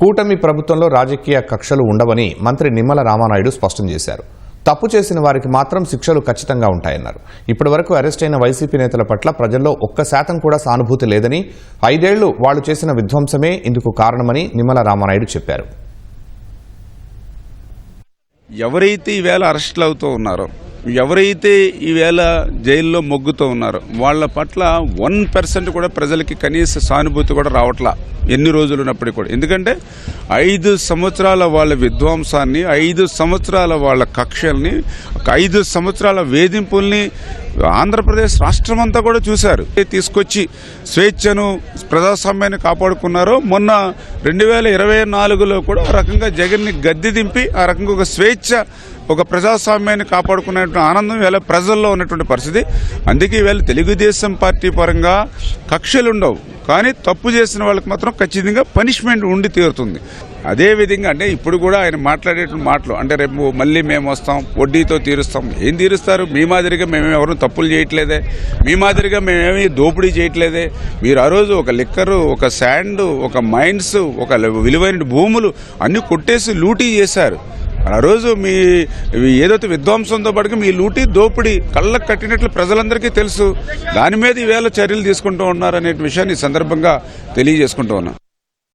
కూటమి ప్రభుత్వంలో రాజకీయ కక్షలు ఉండవని మంత్రి నిమ్మల రామానాయుడు స్పష్టం చేశారు. తప్పు చేసిన వారికి మాత్రం శిక్షలు ఖచ్చితంగా ఉంటాయన్నారు. ఇప్పటి వరకు అరెస్ట్ అయిన వైసీపీ నేతల పట్ల ప్రజల్లో ఒక్క శాతం కూడా సానుభూతి లేదని ఐదేళ్ళు వాళ్ళు చేసిన విధ్వంసమే ఇందుకు కారణమని నిమ్మల రామానాయుడు చెప్పారు. ఎవరైతే ఈవేళ అరెస్టులు అవుతూ ఉన్నారో ఎవరైతే ఈవేళ జైల్లో మొగ్గుతూ ఉన్నారో వాళ్ళ పట్ల వన్ పర్సెంట్ కూడా ప్రజలకి కనీస సానుభూతి కూడా రావట్లా ఎన్ని రోజులు ఉన్నప్పటికీ కూడా. ఎందుకంటే ఐదు సంవత్సరాల వాళ్ళ విధ్వంసాన్ని ఐదు సంవత్సరాల వాళ్ళ కక్షల్ని ఐదు సంవత్సరాల వేధింపుల్ని ఆంధ్రప్రదేశ్ రాష్ట్రం అంతా కూడా చూశారు. తీసుకొచ్చి స్వేచ్ఛను ప్రజాస్వామ్యాన్ని కాపాడుకున్నారో మొన్న రెండు వేల ఇరవై నాలుగులో కూడా ఆ రకంగా జగన్ని గద్దె దింపి ఆ రకంగా ఒక స్వేచ్ఛ ఒక ప్రజాస్వామ్యాన్ని కాపాడుకునేటువంటి ఆనందం ఇవాళ ప్రజల్లో ఉన్నటువంటి పరిస్థితి. అందుకే ఇవాళ తెలుగుదేశం పార్టీ పరంగా కక్షలు ఉండవు కానీ తప్పు చేసిన వాళ్ళకి మాత్రం ఖచ్చితంగా పనిష్మెంట్ ఉండి తీరుతుంది. అదే విధంగా అంటే ఇప్పుడు కూడా ఆయన మాట్లాడేటువంటి మాటలు అంటే రేపు మళ్ళీ మేము వస్తాం వడ్డీతో తీరుస్తాం. ఏం తీరుస్తారు? మీ మాదిరిగా మేము ఎవరు తప్పులు చేయట్లేదే? మీ మాదిరిగా మేమేమి దోపిడీ చేయట్లేదే? మీరు ఆ రోజు ఒక లిక్కరు ఒక శాండ్ ఒక మైన్స్ ఒక విలువైన భూములు అన్నీ కొట్టేసి లూటీ చేశారు. ఆ రోజు మీ ఏదైతే విధ్వంసంతో పాటుగా మీ లూటి దోపిడీ కళ్ళకు కట్టినట్లు ప్రజలందరికీ తెలుసు. దాని మీద ఈవేళ చర్యలు తీసుకుంటూ ఉన్నారనే విషయాన్ని సందర్భంగా తెలియజేసుకుంటూ ఉన్నాం.